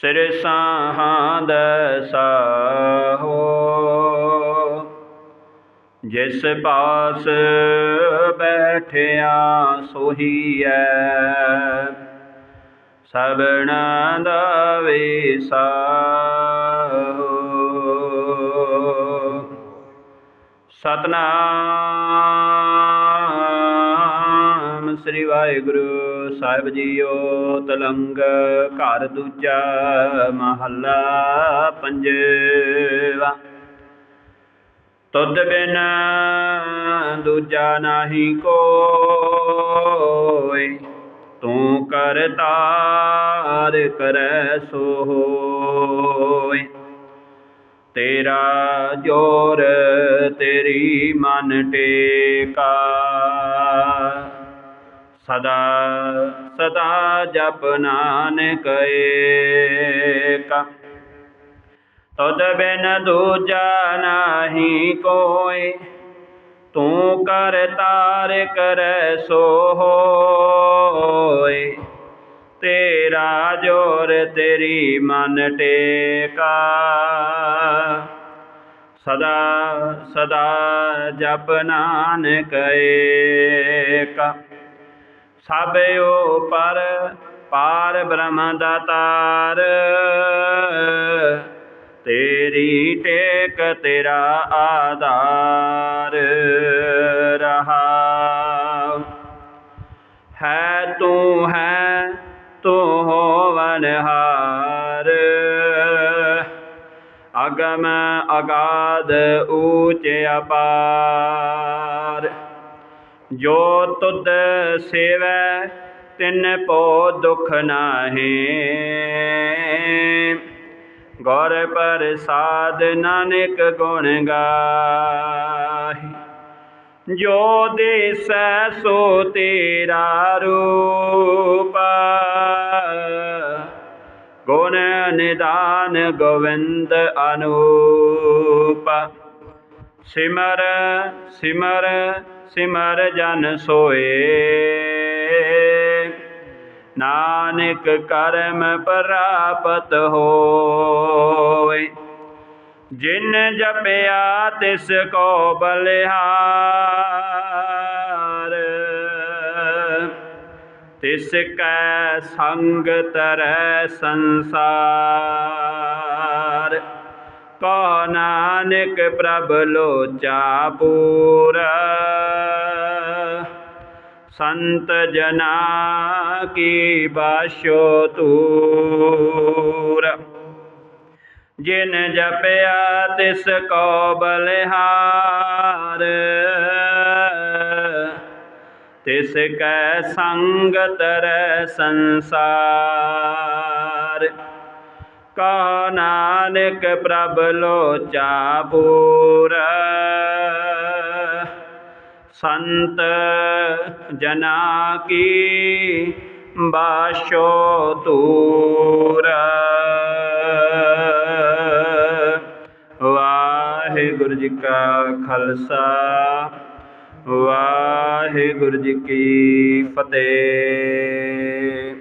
ਸਿਰ ਸਾਹਾਂਦ ਸਾਹੋ। ਜਿਸ ਪਾਸ ਬੈਠਿਆ ਸੋਹੀਐ ਸਬਣਾ ਦਾ ਵਿਸਾਹੋ ਸਤਨਾਮ ਸ੍ਰੀ ਵਾਹਿਗੁਰੂ। ਸਾਹਿਬ ਜੀਓ ਤਲੰਗ, ਘਰ ਦੂਜਾ ਮਹੱਲਾ ਪੰਜਵਾ। ਤੁਧ ਬਿਨ ਦੂਜਾ ਨਾਹੀ ਕੋਈ ਤੂੰ ਕਰਤਾਰ ਕਰੈ ਸੋ ਹੋਇ ਤੇਰਾ ਜੋਰ ਤੇਰੀ ਮਨ ਟੇਕਾ। ਸਦਾ ਸਦਾ ਜਪ ਨਾਨਕ ਏਕਾ। ਤਦ ਬਿਨ ਦੂਜਾ ਨਾਹੀ ਕੋਈ ਤੂੰ ਕਰਤਾਰ ਕਰੈ ਸੋ ਹੋਏ ਤੇਰਾ ਜੋਰ ਤੇਰੀ ਮਨ ਟੇਕਾ। ਸਦਾ ਸਦਾ ਜਪ ਨਾਨਕ ਏਕਾ। ਸਭਿਓ ਪਰ ਪਾਰ ਬ੍ਰਹਮ ਦਾਤਾਰ ਤੇਰੀ। ਟੇਕ ਤੇਰਾ ਆਧਾਰ ਰਹਾ। ਹੈ ਤੂੰ ਹੈ ਤੂੰ ਹੋਵਨਹਾਰ ਅਗਮ ਅਗਾਧ ਊਚ ਅਪਾਰ। ਜੋ ਤੁਧ ਸੇਵੈ, ਤਿਨ ਪੋ ਦੁਖ ਨਾਹੀ। ਗੁਰ ਪ੍ਰਸਾਦ ਨਾਨਕ ਗੁਣ ਗਾਹੀ। ਜੋ ਦਿਸੈ, ਸੋ ਤੇਰਾ ਰੂਪ। ਗੁਣ ਨਿਦਾਨ ਗੋਵਿੰਦ ਅਨੂਪ। ਸਿਮਰ ਸਿਮਰ ਸਿਮਰ ਜਨ ਸੋਏ। ਨਾਨਕ ਕਰਮ ਪ੍ਰਾਪਤ ਹੋਏ। ਜਿਨ ਜਪਿਆ ਤਿਸ ਕੋ ਬਲਿਹਾਰ। ਤਿਸ ਕੈ ਸੰਗ ਤਰੈ ਸੰਸਾਰ। ਕੋ ਨਾਨਕ ਪ੍ਰਭ ਲੋਚਾ ਪੂਰਾ। ਸੰਤ ਜਨਾ ਕੀ ਬਾਸ਼ੋ ਤੂਰ। ਜਿਨ ਜਪਿਆ ਤਿਸ ਕੋ ਬਲਿਹਾਰ। ਤਿਸ ਕੈ ਸੰਗ ਤਰੈ ਸੰਸਾਰ। ਕਾ ਨਾਨਕ ਪ੍ਰਭ ਲੋਚਾ ਪੂਰਾ। ਸੰਤ ਜਨਾ ਕੀ ਬਾਸ਼ੋ ਤੂਰ ਵਾਹਿਗੁਰੂ ਜੀ ਕਾ ਖਾਲਸਾ, ਵਾਹਿਗੁਰੂ ਜੀ ਕੀ ਫਤਿਹ।